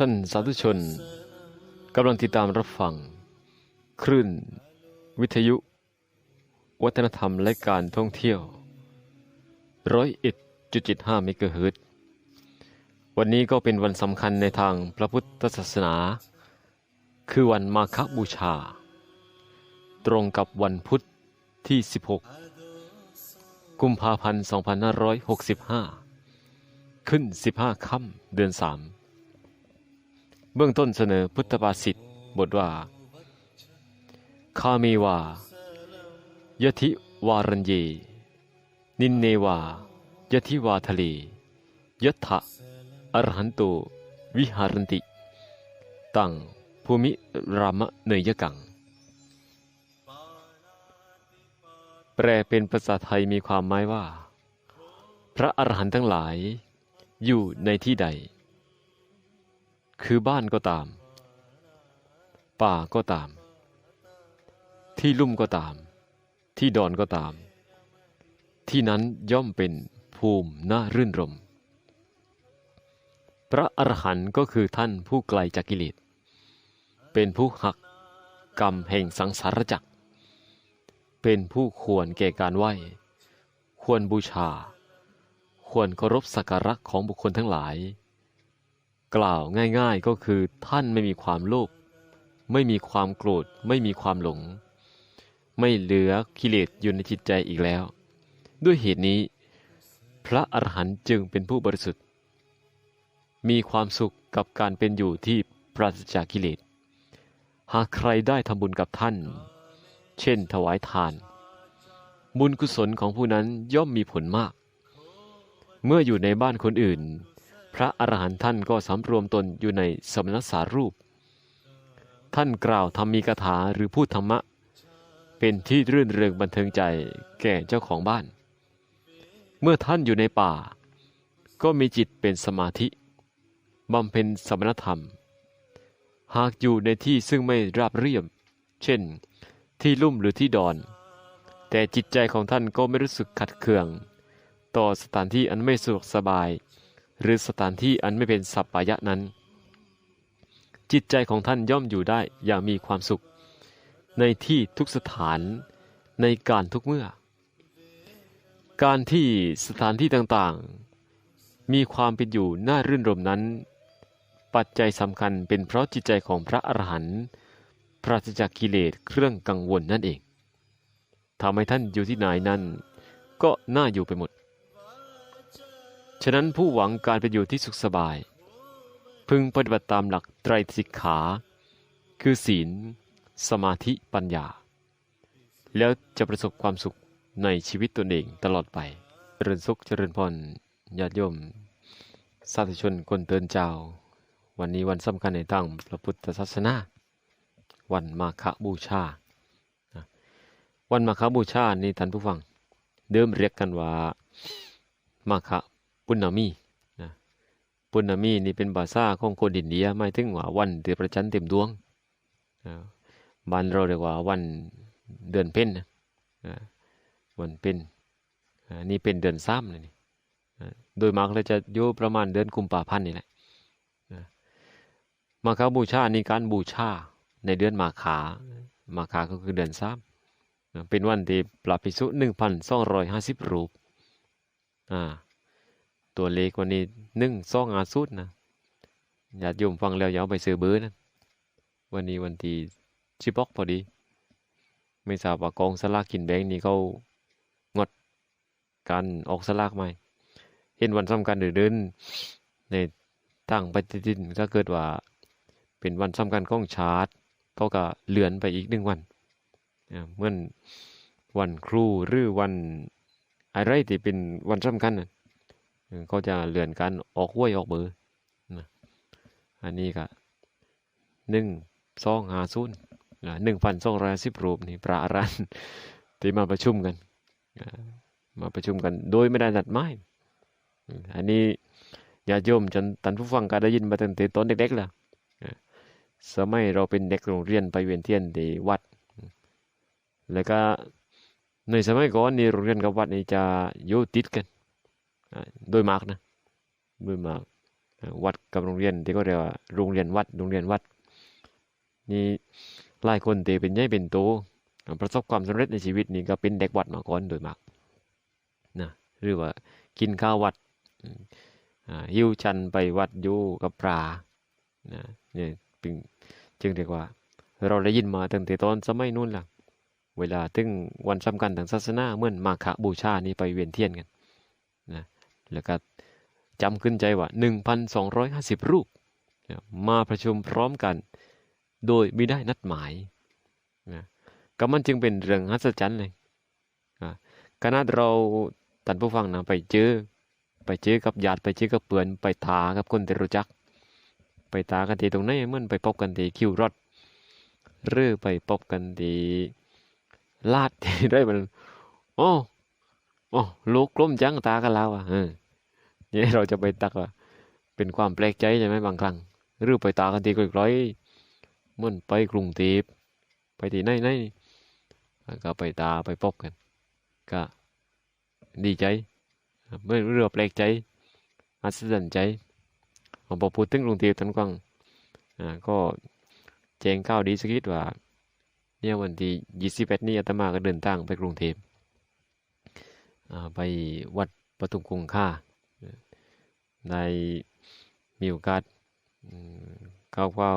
ท่านสาธุชนกำลังติดตามรับฟัง คลื่น วิทยุ วัฒนธรรมและการท่องเที่ยวร้อยเอ็ดจุดจิตห้าเมกะเฮิรตวันนี้ก็เป็นวันสำคัญในทางพระพุทธศาสนา คือวันมาฆบูชา ตรงกับวันพุทธที่ 16 กุมภาพันธ์ 2565 ขึ้น 15 ค่ำเดือน 3 เบื้องต้นเสนอพุทธภาษิตบทว่าคามีวายะทิวารัญเยนินเนวายะทิวาทะเลยะทะอรหันโตวิหารันติ ตังภูมิรามะเนยกัง แปลเป็นภาษาไทยมีความหมายว่า พระอรหันต์ทั้งหลายอยู่ในที่ใด คือบ้านก็ตาม ป่าก็ตาม ที่ลุ่มก็ตาม ที่ดอนก็ตาม ที่นั้นย่อมเป็นภูมิน่ารื่นรม พระอรหันต์ก็คือท่านผู้ไกลจากกิเลสเป็นผู้หักกรรมแห่งสังสารจักรเป็นผู้ควรแก่การไหว้ควรบูชา ควรเคารพสักการะของบุคคลทั้งหลาย กล่าวง่ายๆก็คือท่านไม่มีความโลภไม่มีความโกรธ ไม่มีความหลง ไม่เหลือกิเลสอยู่ในจิตใจอีกแล้ว ด้วยเหตุนี้ พระอรหันต์จึงเป็นผู้บริสุทธิ์ มีความสุขกับการเป็นอยู่ที่ปราศจากกิเลส หากใครได้ทำบุญกับท่าน เช่นถวายทาน บุญกุศลของผู้นั้นย่อมมีผลมาก เมื่ออยู่ในบ้านคนอื่น พระอรหันต์ท่านก็สำรวมตนอยู่ในสมณสารูป ท่านกล่าวธรรมีกถาหรือพูดธรรมะ เป็นที่รื่นเริงบันเทิงใจแก่เจ้าของบ้าน เมื่อท่านอยู่ในป่า ก็มีจิตเป็นสมาธิบำเพ็ญสมณธรรม หากอยู่ในที่ซึ่งไม่ราบเรียบ เช่น ที่ลุ่มหรือที่ดอน แต่จิตใจของท่านก็ไม่รู้สึกขัดเคือง ต่อสถานที่อันไม่สะดวกสบาย หรือสถานที่อันไม่เป็นสัปปายะนั้น จิตใจของท่านย่อมอยู่ได้อย่างมีความสุข ในที่ทุกสถานในการทุกเมื่อ การที่สถานที่ต่างๆ มีความเป็นอยู่น่ารื่นรมนั้น ปัจจัยสำคัญเป็นเพราะจิตใจของพระอรหันต์ปราศจากกิเลสเครื่องกังวลนั่นเองทำให้ท่านอยู่ที่ไหนนั้นก็น่าอยู่ไปหมด ฉะนั้นผู้หวังการเป็นอยู่ที่สุขสบาย พึงปฏิบัติตามหลักไตรสิกขา คือศีล สมาธิปัญญา แล้วจะประสบความสุขในชีวิตตนเองตลอดไป เจริญสุขเจริญพรญาติโยมสาธุชนคนเตือนเจ้า วันนี้วันสำคัญในทางพระพุทธศาสนา วันมาฆบูชา วันมาฆบูชานี่ท่านผู้ฟัง เดิมเรียกกันว่ามาฆ ปุณณมีนะปุณณมีนี่เป็นภาษาของคนอินเดียหมายถึงว่าวันเดือนประจันเต็มดวงนะบ้านเราเรียกว่าวันเดือนเพ็ญนะวันเพ็ญนี่เป็นเดือนซ้ำนี่โดยมากเราจะอยู่ประมาณเดือนกุมภาพันธ์นี่แหละมาฆบูชานี่การบูชาในเดือนมาขามาขาก็คือเดือนซ้ำเป็นวันที่ปรับพิสุหนึ่งพันสองร้อยห้าสิบรูปอ่า ตัวเลขวันนี้หนึ่งสองอาสุดนะญาติโยมฟังแล้วอย่าเอาไปซื้อเบอร์นะวันนี้วันที่ชิบอกพอดี ไม่ทราบว่ากองสลากกินแบงนี่เขางดการออกสลากไหมเห็นวันสำคัญหรือเดินในตั้งปฏิทินถ้าเกิดว่าเป็นวันสำคัญของชาร์ตเขาก็เลื่อนไปอีกหนึ่งวันเหมือนวันครูหรือวันอะไรที่เป็นวันสำคัญนะ เขาจะเลื่อนการออกห้วยออกเบอร์นะอันนี้ก็หนึ่งสองหาศูนหนึ่งพันสองร้อยสิบรูปนี่พระอารันที่มาประชุมกัน มาประชุมกันโดยไม่ได้นัดหมายอันนี้ญาติโยมจนตันผู้ฟังก็ได้ยินมาตั้งแต่ตอนเด็กๆแล้วสมัยเราเป็นเด็กโรงเรียนไปเวียนเทียนที่วัด แล้วก็ในสมัยก่อนนี่โรงเรียนกับวัดนี่จะอยู่ติดกัน โดยมาร์กนะโดยมากเอ่อวัดกับโรงเรียนที่ก็เรียกว่าโรงเรียนวัดโรงเรียนวัด นี่หลายคนที่เป็นใหญ่เป็นโตประสบความสำเร็จในชีวิตนี่ก็เป็นเด็กวัดมาก่อนโดยมากนะหรือว่ากินข้าววัดหิ้วชันไปวัดอยู่กับปลานะเนี่ยจึงเรียกว่า เราได้ยินมาตั้งแต่ตอนสมัยนู้นล่ะ เวลาถึงวันสำคัญทางศาสนาเหมื่อนมาฆบูชานี่ไปเวียนเทียนกัน แล้วก็จำขึ้นใจว่า 1,250 รูป มาประชุมพร้อมกัน โดยไม่ได้นัดหมายนะก็มันจึงเป็นเรื่องหัศจรรย์เลยอะเราท่านผู้ฟังนะไปเจอ ไปเจอกับญาติไปเจอกับเปือนไปทากับคนที่รู้จัก ไปตากันทีตรงไหนเมื่อไปพบกันทีคิวรถหรือไปพบกันทีลาดที่ได้มันโอ้ โอ้ลูกกลมจังตากันแล้วอะเนี่ยเราจะไปตักว่าเป็นความแปลกใจใช่ไหมบางครั้งหรือไปตากันที่กร้อยมันไปกรุงเทพไปที่ไหนไหนก็ไปตาไปพบกัน ก็ดีใจเมื่อเรือแปลกใจอัศจรรย์ใจพอพูดถึงกรุงเทพท่านกวางอ่าก็แจ้งข่าวดีสักนิดว่าเนี่ยวันที่ยี่สิบเอ็ดนี้อาตมาก็เดินทางไปกรุงเทพ ไปวัดปทุมคงคาได้มีโอกาสเข้าเฝ้า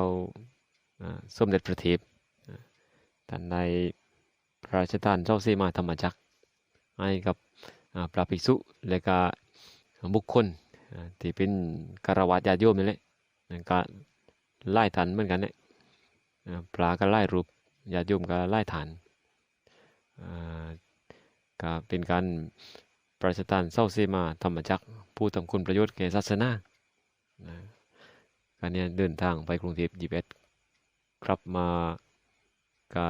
สมเด็จพระเทพท่านได้พระราชทานเจ้าเสมาธรรมจักรให้กับพระภิกษุและก็บุคคลที่เป็นคารวะญาติโยมนี่แหละในก็ไล่ฐานเหมือนกันเนี่ยอ่าพระก็ไล่รูปญาติโยมก็ไล่ฐานอ่า ก็เป็นการพระราชทานเจ้าเสมาธรรมจักผู้ทำคุณประโยชน์แก่ศาสนานะการนี้เดินทางไปกรุงเทพยี่สิบเอ็ดกลับมาก็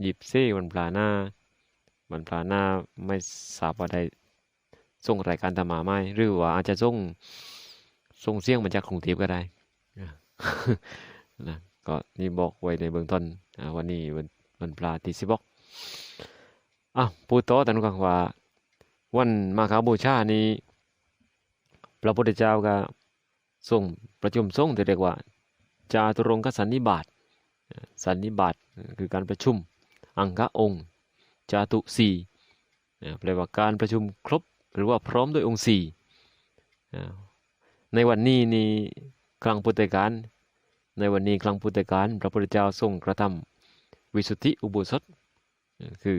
หยิบเส้วันปลาหน้าวันปลาหน้าไม่ทราบว่าได้ส่งรายการธรรมาไหมหรือว่าอาจจะส่งส่งเสียงมาจากกรุงเทพก็ได้นะก็นี่บอกไว้ในเบื้องต้นวันนี้วันวันปลาที่สิบอก อะพูดต่อแต่นุกังว่า วันมาฆบูชานี้ พระพุทธเจ้าก็ทรงประชุมทรงที่เรียกว่า จาตุรงคสันนิบาตสันนิบาตคือการประชุม อังคะองค์ จาตุสี่แปลว่าการประชุมครบหรือว่าพร้อมด้วยองค์สี่ในวันนี้นี่ครั้งพุทธกาลในวันนี้ครั้งพุทธกาลพระพุทธเจ้าทรงกระทำวิสุทธิอุโบสถคือ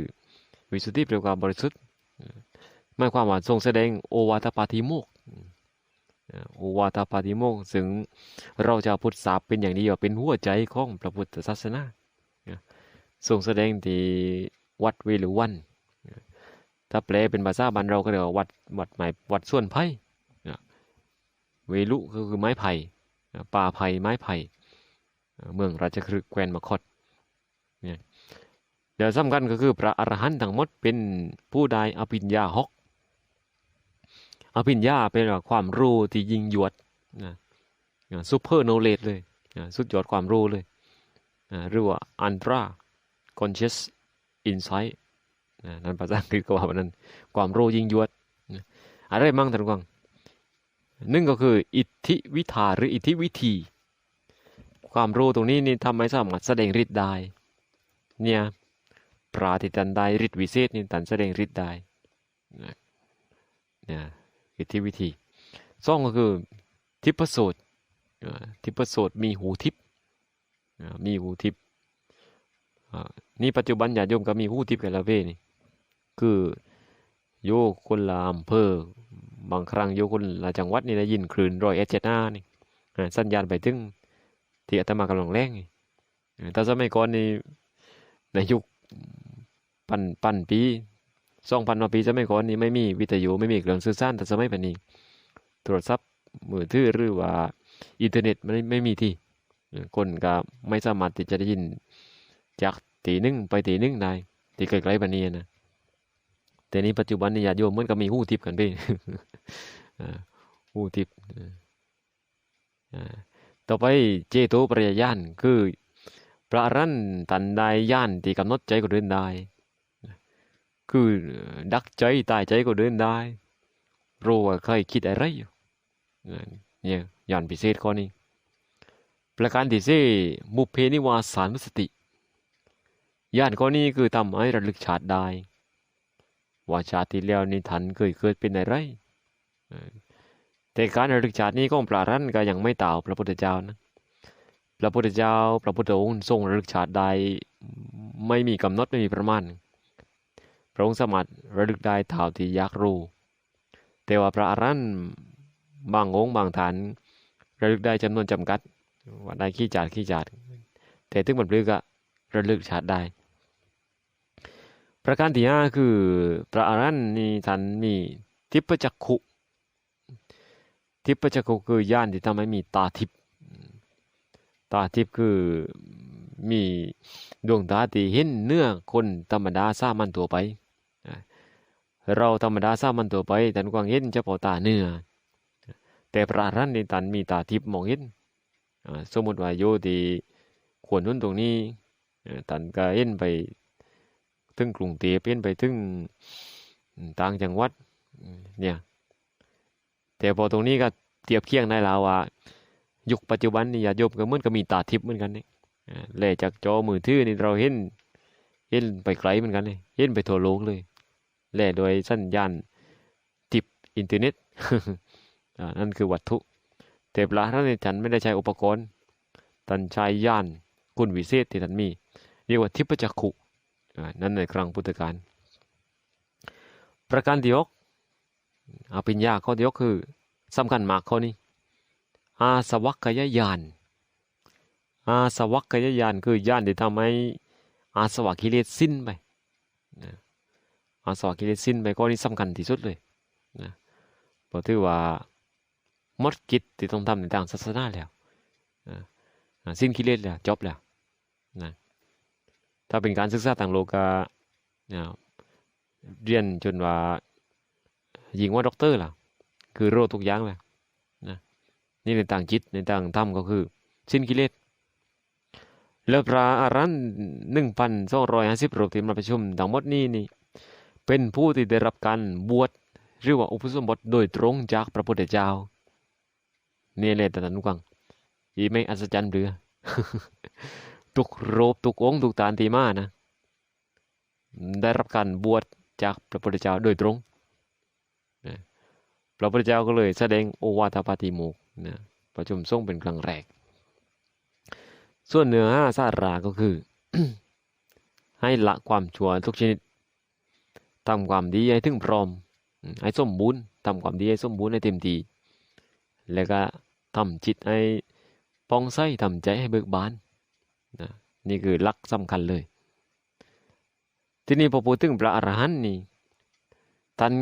วิสุทธิแปลว่าบริสุทธิ์หมายความว่าทรงแสดงโอวาทปาธิโมกโอวาทปาติโมกข์ซึ่งเราจะพุทธศาสเป็นอย่างนี้ว่าเป็นหัวใจของพระพุทธศาสนาทรงแสดงที่วัดเวลุวัน ถ้าแปลเป็นภาษาบ้านเราก็เรียกว่าวัดวัดหมายวัดส่วนไผ่เวลุก็คือไม้ไผ่ป่าไผ่ไม้ไผ่เมืองราชคฤห์แคว้นมคตเนี่ย เดี๋ยวสำคัญก็คือพระอรหันต์ทั้งหมดเป็นผู้ได้อภิญญาหกอภิญญาเป็นความรู้ที่ยิ่งยวดนะซูเปอร์โนเลดเลยนะสุดยอดความรู้เลยนะหรือว่าอันตราคอนเชสอินไซต์นั่นภาษาอังกฤษก็ว่าแบบนั้นความรู้ยิ่งยวดนะอะไรมั่งท่านกวางหนึ่งก็คืออิทธิวิธาหรืออิทธิวิธี ความรู้ตรงนี้นี่ทำให้สามารถแสดงฤทธิ์ได้เนี่ย ปราที่ตันได้ฤทธิวิเศษนี่ตันแสดงฤทธิ์ได้นะเนี่ยอิทธิวิธีสองก็คือทิพโสตทิพโสตมีหูทิพมีหูทิพนี่ปัจจุบันญาติโยมก็มีหูทิพกันละเวนี่คือโยคนละอำเภอบางครั้งโยคนละจังหวัดนี่ได้ยินคลื่นรอยเอเจน่านี่สัญญาณไปถึงที่อาตมากำลังแรงนี่แต่สมัยก่อนนี่ในยุค ปันปันปีสองพันกว่าปีสมัยก่อนนี้ไม่มีวิทยุไม่มีเครื่องสื่อสารแต่สมัยปัจจุบันโทรศัพท์มือถือหรือว่าอินเทอร์เน็ตไมันไม่มีที่ คนก็ไม่สามารถที่จะได้ยิน จากตีหนึ่งไปตีหนึ่งได้ที่ไกลๆแบบนี้นะแต่นี้ปัจจุบันนี้ญาติโยมมันก็มีหูทิพย์กันไปหูทิพย์ต่อไปเจโตปริยญาณคือพระรันตันได้ญาณที่กำหนดใจก็เดินได้ คือดักใจตายใจก็เดินได้รู้ว่าใครคิดอะไรอยู่เนี่ยย่านพิเศษข้อนี้ ประการที่สี่บุเพนิวาสานุสติย่านข้อนี้คือทำให้ระลึกชาติได้ ว่าชาติที่แล้วนี่ท่านเคยเกิดเป็นอะไรเออแต่การระลึกชาตินี้ของพระอรันก็ยังไม่ต่าพระพุทธเจ้านะพระพุทธเจ้า พระพุทธองค์ทรงระลึกชาติได้ไม่มีกำหนดไม่มีประมาณ ระองค์สามารถระลึกได้เท่าที่อยากรู้ แต่ว่าพระอรันต์บางองค์บางฐานระลึกได้จำนวนจำกัดว่าได้ขี้จาดขี้จาดแต่ถึงบรรลึกอะระลึกชาติได้ ประการที่ห้าคือพระอรันต์นี่ท่านมีทิพจักขุทิพจักขุคือญาณที่ทำให้มีตาทิพตาทิพคือมีดวงตาที่เห็นเนื้อคนธรรมดาสามัญตัวไป เราธรรมดาสร้างมัญตัวไปแต่กวางเห็นเฉพาะตาเนื้อแต่พระรันต์นี่ตันมีตาทิพย์มองเห็นสมมติว่าโยที่ขวนนุนตรงนี้ตันก็เห็นไปถึงกรุงเทพเห็นไปถึงต่างจังหวัดเนี่ยแต่พอตรงนี้ก็เทียบเคียงได้แล้วว่ายุคปัจจุบันนี่ญาติโยมก็เหมือนกับมีตาทิพย์เหมือนกันนี่อ่าแลจากจอมือถือนี่เราเห็นเห็นไปไกลเหมือนกันเลยเห็นไปทั่วโลกเลย แลโดยสัญญาณทิพย์อินเทอร์เน็ตนั่นคือวัตถุ แต่พระท่านในฉันไม่ได้ใช้อุปกรณ์ท่านใช้ญาณคุณวิเศษที่ท่านมี เรียกว่าทิพจักขุนั่นในครั้งพุทธกาลประการที่ยกอภิญญาข้อที่ยกคือสำคัญมากข้อนี้ อาสวัคยญาณอาสวัคยญาณคือญาณที่ทำให้อาสวะกิเลสสิ้นไป อาสวะกิเลสสิ้นไปก็นี่สำคัญที่สุดเลยนะเพราะถือว่าหมดกิจที่ต้องทำในทางศาสนาแล้วนะสิ้นกิเลสแล้วจบแล้วนะถ้าเป็นการศึกษาทางโลกานะเรียนจนว่ายิงว่าด็อกเตอร์ล่ะ คือโรคทุกอย่างเลยนะนี่ในทางจิตในทางธรรมก็คือสิ้นกิเลสแล้วพระอรันหนึ่งพันสองร้อยห้าสิบรูปที่มาประชุมทั้งหมดนี้นี่ เป็นผู้ที่ได้รับการบวชหรือว่าอุปสมบทโดยตรงจากพระพุทธเจ้านี่เลยแต่ตันกวังอีไม่อัศจรรย์หรือทุกรูปทุกองค์ทุกตานตีมานะ ได้รับการบวชจากพระพุทธเจ้าโดยตรงนะพระพุทธเจ้าก็เลยแสดงโอวาทปาติโมกนะประชุมทรงเป็นครั้งแรก ส่วนเนื้อห้าสาราก็คือ ให้ละความชั่วทุกชนิด ทำความดีให้ถึงพร้อมให้สมบูรณ์ทำความดีให้สมบูรณ์ให้เต็มที่แล้วก็ทำจิตให้ปองใสทำใจให้เบิกบานนะนี่คือหลักสำคัญเลย ทีนี้พอพูดถึงพระอรหันต์นี่ท่าน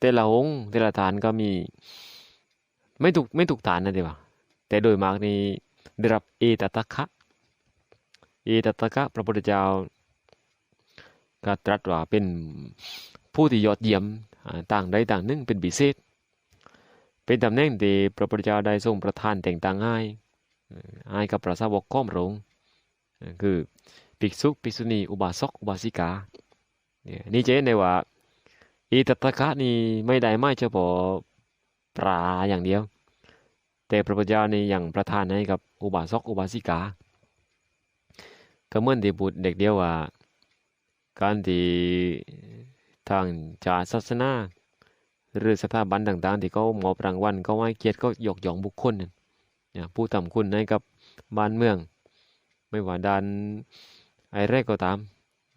แต่ละองค์แต่ละฐานก็มี ไม่ถูกไม่ถูกฐานนะเดียวะแต่โดยมากนี่ได้รับเอตตะคะเอตตะคะพระพุทธเจ้า ก็ตรัสว่าเป็นผู้ที่ยอดเยี่ยมต่างใดต่างหนึ่งเป็นพิเศษ เป็นตำแหน่งที่พระพุทธเจ้าได้ทรงประทานแต่งตั้งให้ให้กับพระสาวกข้อมระองคือภิกษุภิกษุณีอุบาสกอุบาสิกาเนี่ยนี่จะเห็นได้ว่าเอตตะคะนี่ไม่ได้ไม่เฉพาะปลาอย่างเดียว แต่พระพุทธเจ้านี่ยังประทานให้กับอุบาสกอุบาสิกา ก็เหมือนที่พูดเด็กเดียวว่า การที่ทางจาศาสนาหรือสถาบันต่างๆ ที่เขามอบรางวัลเขาให้เกียรติเขาหยอกหยองบุคคลนั่นเนี่ยผู้ทำคุณให้กับบ้านเมือง ไม่ว่าด้านอะไรกก็ตาม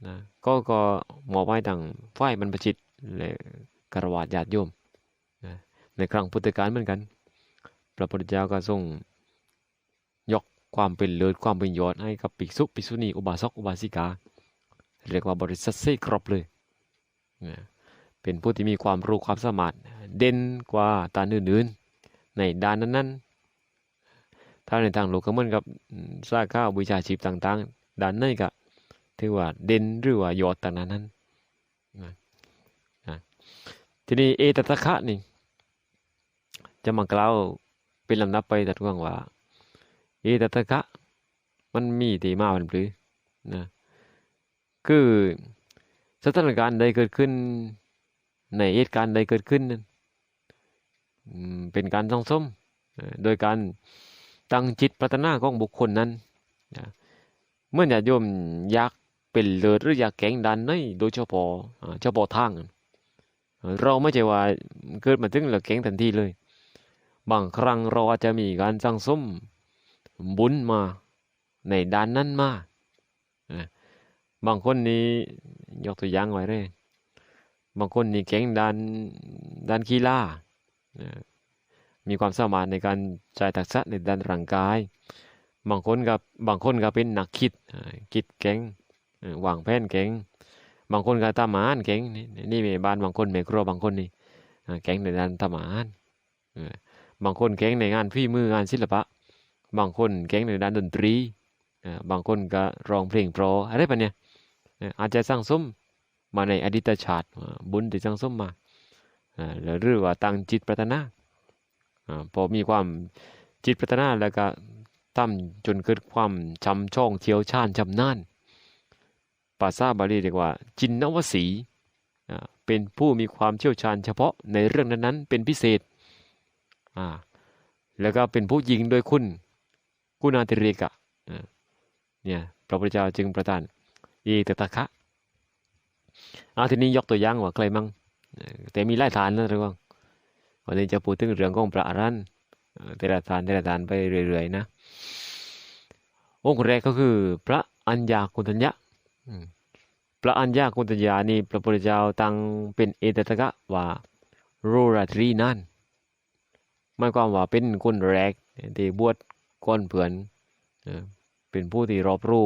นะก็ก็มอบไว้ทางฝ่ายบรรพชิตและกระวาดญาติโยมนะในครั้งพุทธกาลเหมือนกัน พระพุทธเจ้าก็ทรงยกความเป็นเลิศความเป็นยอดให้กับภิกษุภิกษุณีอุบาสกอุบาสิกา เรียกว่าบริษัทเซครบเลยนะเป็นผู้ที่มีความรู้ความสามารถเด่นกว่าตาอื่นๆ ในด้านนั้นๆ ถ้าในทางโลกก็เหมือนกับอืมสาขาวิชาชีพต่างๆ ด้านไหนก็ถือว่าเด่นหรือว่ายอดต่างนั้นนั้นนะนะทีนี้เอตตะคะนี่จะมากล่าวเป็นลำดับไปแต่ทวงว่า เอตตะคะมันมีที่มาเป็นหรือนะ คือสถานการณ์ใดเกิดขึ้น ในเหตุการณ์ใดเกิดขึ้นนั้นเป็นการส่องสมโดยการตั้งจิตปรารถนาของบุคคลนั้นเมื่อญาติโยมอยากเป็นเลิศหรืออยากแข่งดันในโดยเฉพาะอ่าเฉพาะทางเอ่อเราไม่ใช่ว่าเกิดมาถึงแล้วแข่งทันทีเลย บางครั้งเราอาจจะมีการสั่งสมบุญมาในด้านนั้นมานะ บางคนนี้ยกตัวอย่างไว้เลยบางคนนี่เก่งด้านด้านกีฬามีความสามารถในการใช้ทักษะในด้านร่างกาย บางคนกับบางคนก็เป็นนักคิดคิดเก่งเอ่อวางแผนเก่งบางคนก็ทำอาหารเก่งนี่นี่แม่บ้านบางคนแม่ครัวบางคนนี่เก่งในด้านทำอาหารบางคนเก่งในงานฝีมืองานศิลปะ บางคนเก่งในด้านดนตรีบางคนก็ร้องเพลงเพราะอะไรแบบเนี้ย อาจจะสร้างสมมาในอดีตชาติบุญที่สร้างสมมาแล้วหรือว่าตั้งจิตปรารถนาพอมีความจิตปรารถนาแล้วก็ทำจนเกิดความจำช่องเชี่ยวชาญชำนาญภาษาบาลีเรียกว่า จินนวสีเป็นผู้มีความเชี่ยวชาญเฉพาะในเรื่องนั้นๆ เป็นพิเศษแล้วก็เป็นผู้ยิงโดยคุณกุณาติเรกะเนี่ยพระพุทธเจ้าจึงประทาน อีตตะคะเอาทีนี้ยกตัวอย่างว่าใครมั่งแต่มีหลายฐานนะทุกคนวันนี้จะพูดถึงเรื่องของพระอรันเอ่อแต่ละฐานแต่ละฐานไปเรื่อยๆนะองค์แรกก็คือ พระอัญญาคุณัญญะอืมพระอัญญาคุณัญญานี่พระพุทธเจ้าตั้งเป็นเอตตะคะว่ารูราตรีนั้นหมายความว่าเป็นคนแรกที่บวชก่อนเพื่อนเอ่อเป็นผู้ที่รอบรู้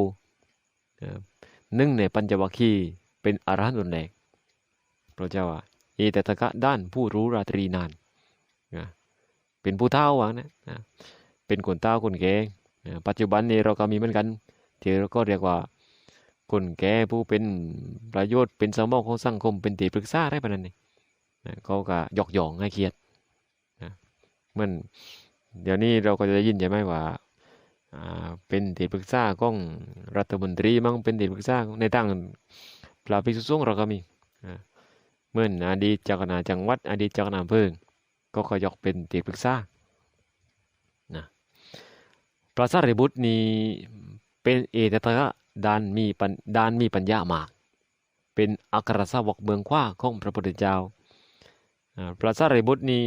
อ่อ หนึ่งในปัญจวัคคีย์เป็นอรหันต์คนแรกพระเจ้าว่าเอตตะคะด้านผู้รู้ราตรีนานนะเป็นผู้เฒ่าว่านะนะเป็นคนเฒ่าคนแก่นะปัจจุบันนี้เราก็มีเหมือนกันที่เราก็เรียกว่าคนแก่ผู้เป็นประโยชน์เป็นสมองของสังคมเป็นที่ปรึกษาอะไรประมาณนี้นะเขาก็หยอกหยองให้เกียรตินะมือนเดี๋ยวนี้เราก็จะได้ยินใช่ไหมว่า เป็นที่ปรึกษาของรัฐมนตรีมั่งเป็นที่ปรึกษาในทางพระภิกษุสงฆ์เราก็มีเหมือนอดีตเจ้าคณะจังหวัดอดีตเจ้าคณะอำเภอก็ขยกเป็นที่ปรึกษานะพระสารีบุตรนี้เป็นเอตตะดานมีปัญดานมีปัญญามาก เป็นอัครสาวกเมืองขว้าของพระพุทธเจ้าอ่าพระสารีบุตรนี้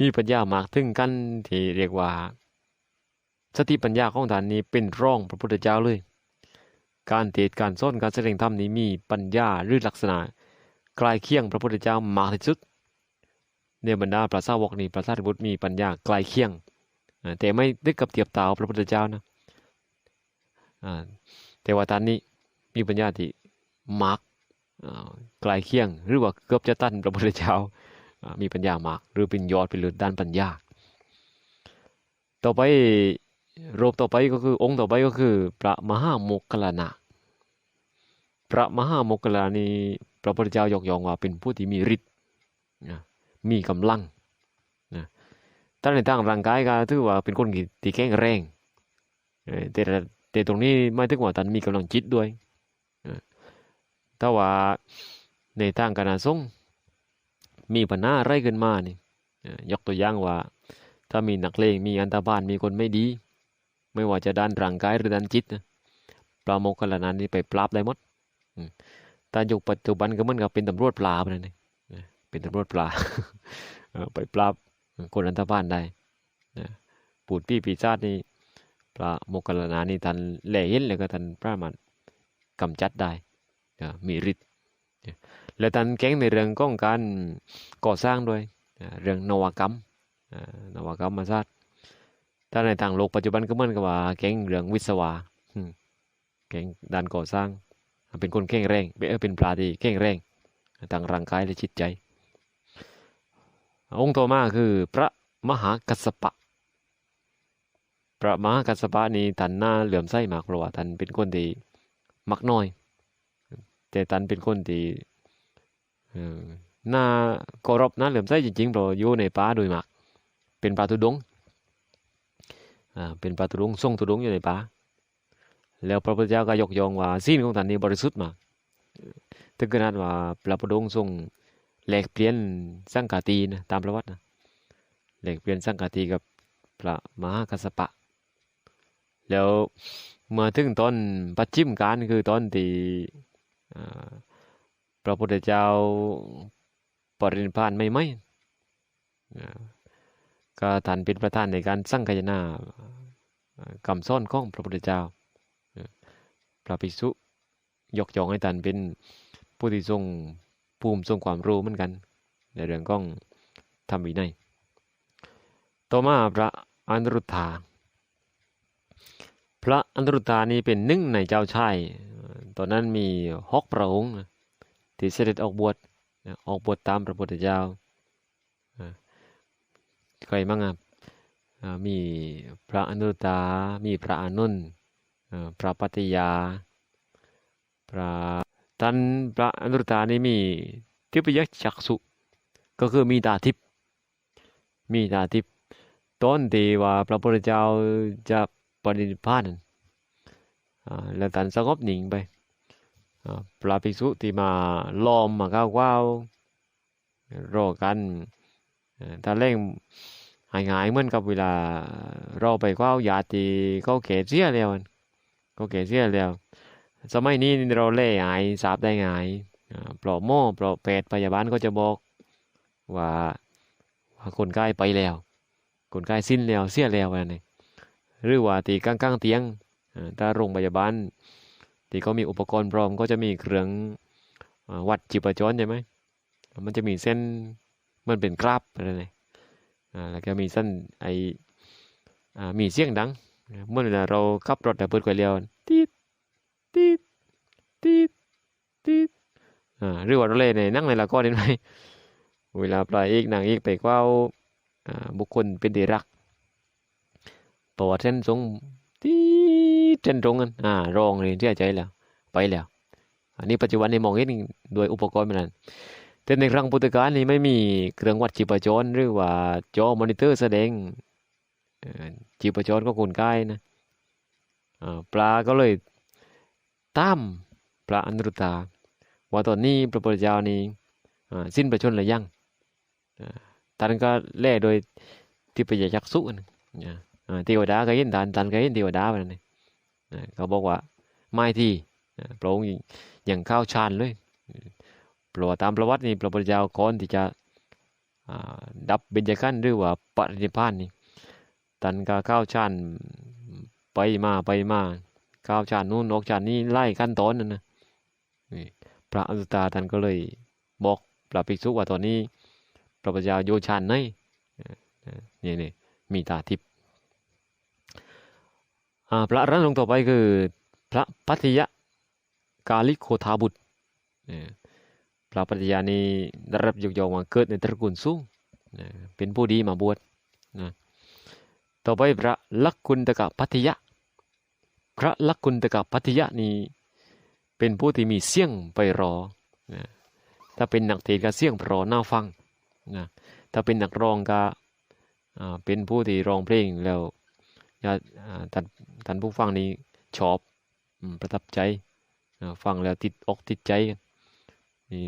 มีปัญญามากถึงกันที่เรียกว่า สติปัญญาของท่านนี้เป็นร่องพระพุทธเจ้าเลย การเทศการสอนการแสดงธรรมนี้มีปัญญาหรือลักษณะใกล้เคียงพระพุทธเจ้ามากที่สุดในบรรดาพระสาวกนี้พระสารีบุตรมีปัญญาใกล้เคียง แต่ไม่ได้กับเทียบเตาพระพุทธเจ้านะแต่ว่าท่านนี้มีปัญญาที่มากอ่าใกลเคียง หรือว่าเกือบจะตันพระพุทธเจ้าอ่ามีปัญญามาก หรือเป็นยอดเป็นเลือด้านปัญญา ต่อไป รูปต่อไปก็คือองค์ต่อไปก็คือ พระมหาโมคลานะ พระมหาโมคลานี้พระพุทธเจ้ายกย่องว่าเป็นผู้ที่มีฤทธิ์มีกำลังนะถ้าในทางร่างกายก็ถือว่าเป็นคนที่แข็งแรง แต่แต่ตรงนี้ไม่ถึงว่าท่านมีกำลังจิตด้วยถ้าว่าในทางการสงมีปัญหาอะไรขึ้นมานี่ยกตัวอย่างว่า ถ้ามีนักเลงมีอันตาบานมีคนไม่ดี ไม่ว่าจะด้านร่างกายหรือด้านจิตนะปลาโมกขลานานี้ไปปราบได้หมดแต่ยุคปัจจุบันก็เหมือนกับเป็นตำรวจปลาไปเลยเป็นตำรวจปลาไปปราบคนอันตาบานได้ปูดปี้ปีศาจนี่ปลาโมกขลานานี่ทันแหล่เห็นแล้วก็ทันประมาณกำจัดได้มีฤทธิ์และทันแก้งในเรื่องของการก่อสร้างด้วยเรื่องนวกรรมนวกรรมศาสตร์ ถ้าในทางโลกปัจจุบันก็เหมือนกับว่าแก๊งเรื่องวิศวะอืมแก๊งด้านก่อสร้าง เป็นคนแข็งแรงเป็นปลาที่แข็งแรงทางร่างกายและจิตใจ องค์ต่อมาคือพระมหากัสสปะ พระมหากัสสปะนี้ท่านหน้าเหลื่อมใสมากเพราะว่าท่านเป็นคนที่มักน้อย แต่ท่านเป็นคนที่หน้าเคารพหน้าเหลื่อมใสจริงๆเพราะอยู่ในป่าโดยมาก เป็นปลาตุดง เป็นปลาตุดงทรงตุดงอยู่ในป่าแล้วพระพุทธเจ้าก็ยกย่องว่าศีลของท่านนี้บริสุทธิ์มากถึงขนาดว่าพระพุทธองค์ทรงแลกเปลี่ยนสังฆาตีนะตามประวัตินะแลกเปลี่ยนสังฆาตีกับพระมหากัสสปะ แล้วเมื่อถึงตอนปัจจิมการคือตอนที่พระพุทธเจ้าปรินิพพานไม่ไหมอ่า ก็ท่านเป็นประธานในการสั่งคายนาอ่าคำสอนของพระพุทธเจ้า พระภิกษุยกย่องให้ท่านเป็นผู้ที่ทรงภูมิทรงความรู้เหมือนกัน ในเรื่องของธรรมวินัยต่อมาพระอันรุทธาพระอันรุทธานี้เป็นหนึ่งในเจ้าชายตอนนั้นมีหกพระองค์ที่เสด็จออกบวชออกบวชตามพระพุทธเจ้า ใครบ้างอะมีพระอนุรุทธามีพระอนุนพระปัตติยา พระท่านพระอนุรุทธานี้มีทิพยจักษุก็คือมีตาทิพมีตาทิพตอนที่ว่าพระพุทธเจ้าจะปรินิพพานนั้นอ่าแล้วท่านสงบนิ่งไปพระภิกษุที่มาล้อมมาก้าว้าวรอกัน ถ้าเร่งหายหายเหมือนกับเวลาเราไปก้าวญาติเขาแก่เสียแล้วอะเกเสียแล้วสมัยนี้เราเล่หายสาบได้งายปลอบหม้อปลอบแปดพยาบาลก็จะบอกว่าว่าคนไข้ไปแล้ว คนไข้สิ้นแล้วเสียแล้วอะไรนี่หรือว่าตีกลางๆเตียงถ้าโรงพยาบาลที่เขามีอุปกรณ์พร้อมก็จะมีเครื่องวัดจีปจรใช่ไหมมันจะมีเส้น มันเป็นกราฟอะไรนี่อ่าแล้วก็มีเส้นไออ่ามีเสียงดังเมื่อเวลาเราขับรถแต่เปิดไฟเลี้ยวตีดตีดตีดตีดอ่าหรือว่าเราเล่นในนั่งในละครเห็นไหมเวลาปลายเอกนางเอกไปกว้าวอ่าบุคคลเป็นที่รักปอดเส้นทรงตีดเส้นตรงกันอ่าร้องเลยเสียใจแล้วไปแล้ว อันนี้ปัจจุบันในมองเห็นโดยอุปกรณ์มันนั้น แต่ในครั้งพุทธกาลนี่ไม่มีเครื่องวัดชีพจรหรือว่าจอมอนิเตอร์แสดงชีพจรก็คนใกล้นะปลาก็เลยตามพระอนุรุตา ว่าตอนนี้พระพุทธเจ้านี้สิ้นประชนหรือยังท่านก็แล่โดยที่ไปยักษุนะอ่าอ่าเทวดาก็เห็นท่านท่านก็เห็นเทวดาไปนั่เองอ่าเขาบอกว่าไม่ที่พระองค์ยังเข้าฌานเลย เพราะว่าตามประวัตินี่พระพุทธเจ้าก่อนที่จะดับเบญจขันธ์หรือว่าปรินิพพานนี่ท่านก็เข้าฌานไปมาไปมาก้าวชาตินู้นออกชาตินี้ไล่ขั้นตอนนั่นนะนี่พระอนุตาท่านก็เลยบอกพระภิกษุว่าตอนนี้พระพุทธเจ้าโยชานไหนเอ่นี่นี่มีตาทิพย์อ่าพระรัตนลงต่อไปคือ พระปัทยะกาลิโคทาบุตร เนี่ยพระปัทยานี้ได้รับยกย่องว่าเกิดในตระกูลสูงนะเป็นผู้ดีมาบวชนะต่อไปพระลักคุณตกะพัทยะ พระลักคุณตกะพัทยะนี้เป็นผู้ที่มีเสียงไปรอนะถ้าเป็นนักเทศก็เสียงรอน่าฟังนะถ้าเป็นนักร้องก็เป็นผู้ที่ร้องเพลงแล้วญาติท่านท่านผู้ฟังนี้ชอบประทับใจฟังแล้วติดอกติดใจกัน นี่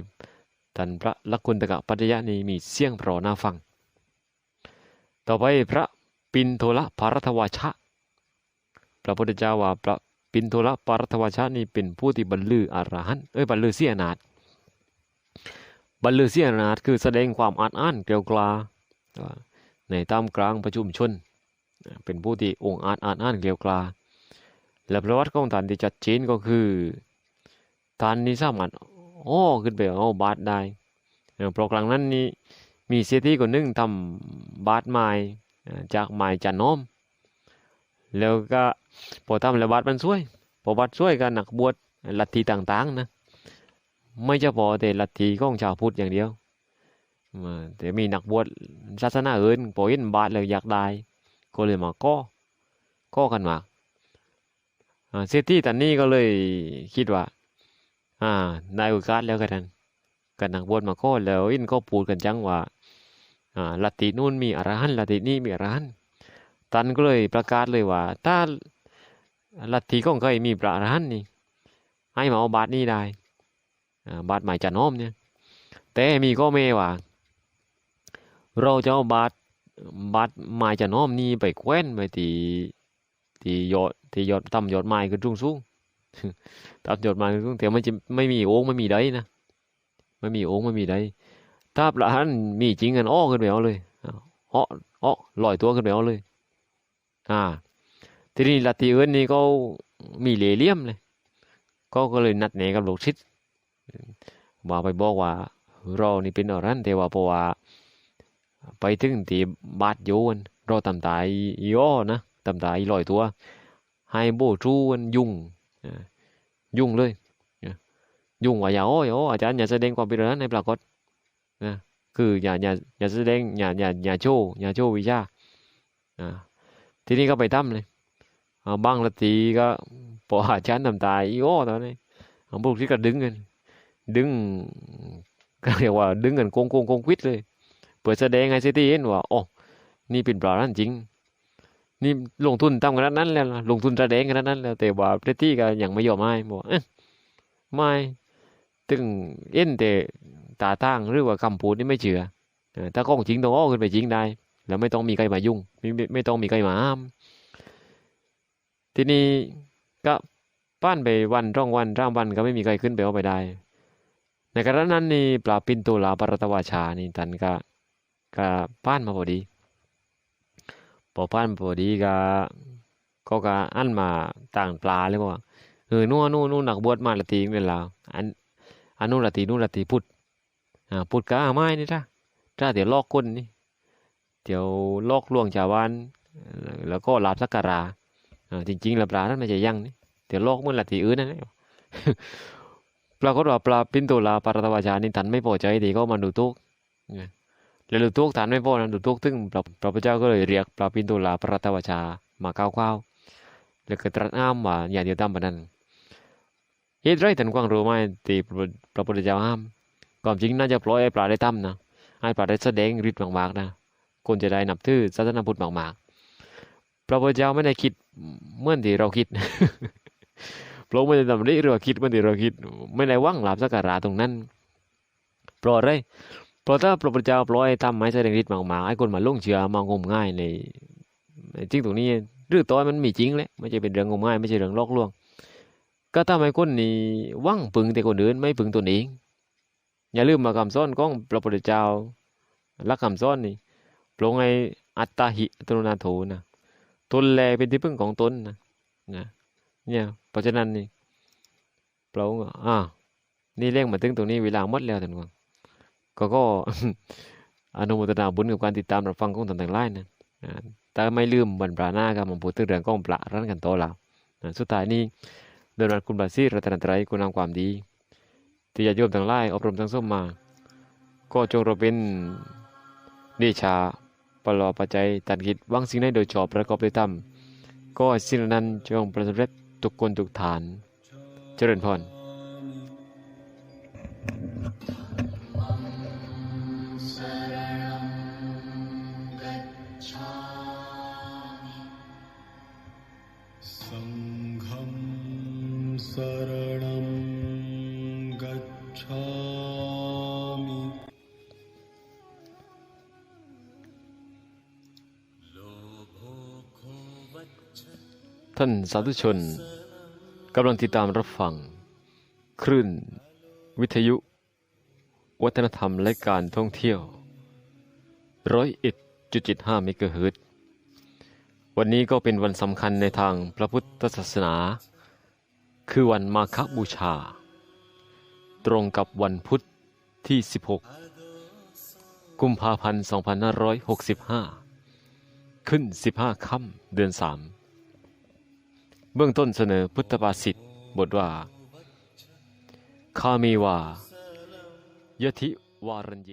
ท่านพระลักคุณตกะพัทยะนี้มีเสียงเพรอน่าฟัง ต่อไปพระปินโทละภารทวชะ พระพุทธเจ้าว่าพระปินโทละปารัตวชานี่เป็นผู้ที่บรรลืออรหันต์เอ้ยบรรลือเสียนาดบรรลือเสียนาดคือแสดงความอาจอ้านเกลียวกลาในตามกลางประชุมชน เป็นผู้ที่องค์อาจอาจอ้านเกลียวกลา และประวัติของท่านที่ชัดเจนก็คือท่านนี้สามารถ อ้อขึ้นไปเอาบาทได้เออเพราะครั้งนั้นนี้มีเศรษฐีคนหนึ่งทำบาทไม้จากไม้จันน้อม แล้วก็พอทำแล้วบัตรมันช่วย พอบัตรช่วยก็นักบวชลัทธิต่างๆนะไม่เฉพาะแต่ลัทธิของชาวพุทธอย่างเดียวแต่มีนักบวชศาสนาอื่นพอเห็นบาตรแล้วอยากได้ก็เลยมาก้อก้อกันมาอ่าเศรษฐีตอนนี้ก็เลยคิดว่า อ่าได้โอกาสแล้วกันกันนักบวชมาก้อแล้วอินก็พูดกันจังว่าอ่าลัทธินู่นมีอรหันต์ลัทธินี้มีอรหันต์ตันก็เลยประกาศเลยว่า ถ้าลัทธิของใครมีพระอรหันต์นี่ ให้มาเอาบาทนี้ได้อ่าบาทหมายจันน้อมเนี่ย แต่มีก็เมว่า เราจะเอาบาทบาดไม้จะน้อมนี่ไปแขวนไปตีตียอดตียอดต่ำยอดไม้ขึ้นสูงสูง ต่ำยอดม้ขึ้นสูงแต่มันจะไม่มีโอ่งไม่มีใดนะไม่มีโอ่งไม่มีใดถ้าพระหันมีจริงกันอ้อขึ้นไปเอาเลยอ้ออ้อลอยตัวขึ้นไปเอาเลย อ่า ทีนี้ลัทธิอื่นนี่ก็มีเหล่เหลี่ยมเลยก็ก็เลยนัดแนะกับลูกศิษย์ว่าไปบอกว่าเรานี่เป็นอรันแต่ว่าเพราะว่าไปถึงที่บาดโยนเราทำตายย่อนะทำตายลอยตัว ให้โบจูนยุ่ง ยุ่งเลยยุ่งว่าอย่าโอ้ยโอ้อาจารย์อย่าแสดงความเป็นอรันในปรากฏนะคืออย่าอย่าอย่าแสดงอย่าอย่าอย่าโชว์อย่าโชว์วิชาทีนี้ก็ไปตั้มเลยอ่าบางละทีก็พออาจารย์ทำตายอีโอ้ตอนนี้พวกที่ก็ดึงกัน ดึงก็เรียกว่าดึงกันโกงโกงโกงควิดเลย เปิดแสดงให้ซิตี้เห็นว่าโอ้นี่เป็นปลานั่นจริง นี่ลงทุนตามขนาดนั้นแล้วลงทุนระแดงขนาดนั้นแล้วแต่ว่าเรตตี้ก็ยังไม่ยอมให้บอกเอ๊ะไม่ตึงเอ็นแต่ตาตั้งหรือว่าคำพูดนี่ไม่เชื่อถ้าของจริงต้องอ้อขึ้นไปจริงได้ แล้วไม่ต้องมีใครมายุ่งไม่ไม่ต้องมีใครมาห้าม ทีนี้ก็ป้านไปวันร่องวันร่ามวันก็ไม่มีใครขึ้นไปเอาไปได้ ในกรณะนั้นนี่ปลาปินตุลาปรตวาชานี่ตันก็ก็ป้านมาพอดี พอป้นพอดีก็ก็ก็อันมาต่างปลาเลยว่าเออนู่นนู่นนู่นหนักบวชมาละทีเป็นลาวอันอันนู่นละทีนู่นละทีพุทธอ่าพุทธก็อาไม่นี่จ้าจ้าเดี๋ยวลอกก้นนี่เดี๋ยวลอกลวงชาวบ้านแล้วก็ลาบสักการะอ่าจริงๆแล้วปลานั้นไม่ใช่ยั่งนี่เดี๋ยวลอกเหมันละทีอื่นนั่นแหละปรากฏว่าปลาปินโตลาปารตวาชานี่ทันไม่พอใจดีก็มาดูตุกเนี่ย แล้วดูตุกทันไม่พอนะดูตุกถึงพระพระพุทธเจ้าก็เลยเรียกปลาปินโตลาปารตวชามาก้าวข้าวแล้วก็ตรัสอ้ามว่าอย่าเดียวตามปานนั้นเหตุไรท่านกวางรู้ไหมที่พระพุทธเจ้าห้ามความจริงน่าจะปล่อยให้ปลาได้ตั้มนะให้ปลาได้แสดงฤทธิ์มากๆนะคนจะได้นับถือศาสนาพุทธมากๆพระพุทธเจ้าไม่ได้คิดเหมื่อนที่เราคิดพระไม่ได้ทำได้เราคิดเมันที่เราคิด ไม่ได้ว่างลาบสักการะตรงนั้นเพราะอะไร พราะถ้าพระพุทธเจ้าปล่อยทำให้แสดงฤทธิ์มากๆให้คนมาลงเชื่อมางมง่ายในจริงตรงนี้เรื่องต้อยมันมีจริงแหละไม่ใช่เป็นเรื่องงมง่ายไม่ใช่เรื่องลอกลวง ก็ทำให้คนนี่หว่างปึงแต่คนอื่นไม่ปึงตนเอง อย่าลืมมาคำสอนของพระพุทธเจ้าลักคำสอนนี่ปลงให้อัตตาหิตโนนาโถนะตนแลเป็นที่พึ่งของตนนะนะเนี่ยเพราะฉะนั้นนี่เราก็อ่านี่เร่งมาถึงตรงนี้เวลาหมดแล้วท่านว่า ก็ก็อนุโมทนาบุญกับการติดตามรับฟังของต่างๆไล่นะอ่าแต่ไม่ลืมบันปลาหน้ากับมันพูดถึงเรื่องของปลารันกันโตอแล้วอ่าสุดท้ายนี้เดินวันคุณบาซีรัตนตรัยคุณงามความดี ที่ญาติโยมทั้งหลายอบรมทั้งส้มมา ก็จงเราเป็นเดชาปลอปัจจัยตัดกิจวังสิ่งใดโดยชอบประกอบด้วยธรรมก็สิ่งนั้นจงประสบเร็จทุกคนทุกฐาน เจริญพร ท่านสาธุชนกำลังติดตามรับฟัง คลื่น วิทยุ วัฒนธรรมและการท่องเที่ยวร้อยเอ็ดจุดเจ็ดห้าเมกะเฮิรตวันนี้ก็เป็นวันสำคัญในทางพระพุทธศาสนา คือวันมาฆบูชา ตรงกับวันพุธที่ 16 กุมภาพันธ์ 2565 ขึ้น 15 ค่ำเดือน 3 เบื้องต้นเสนอพุทธภาษิตบทว่าคามีวายะทิวารัญเย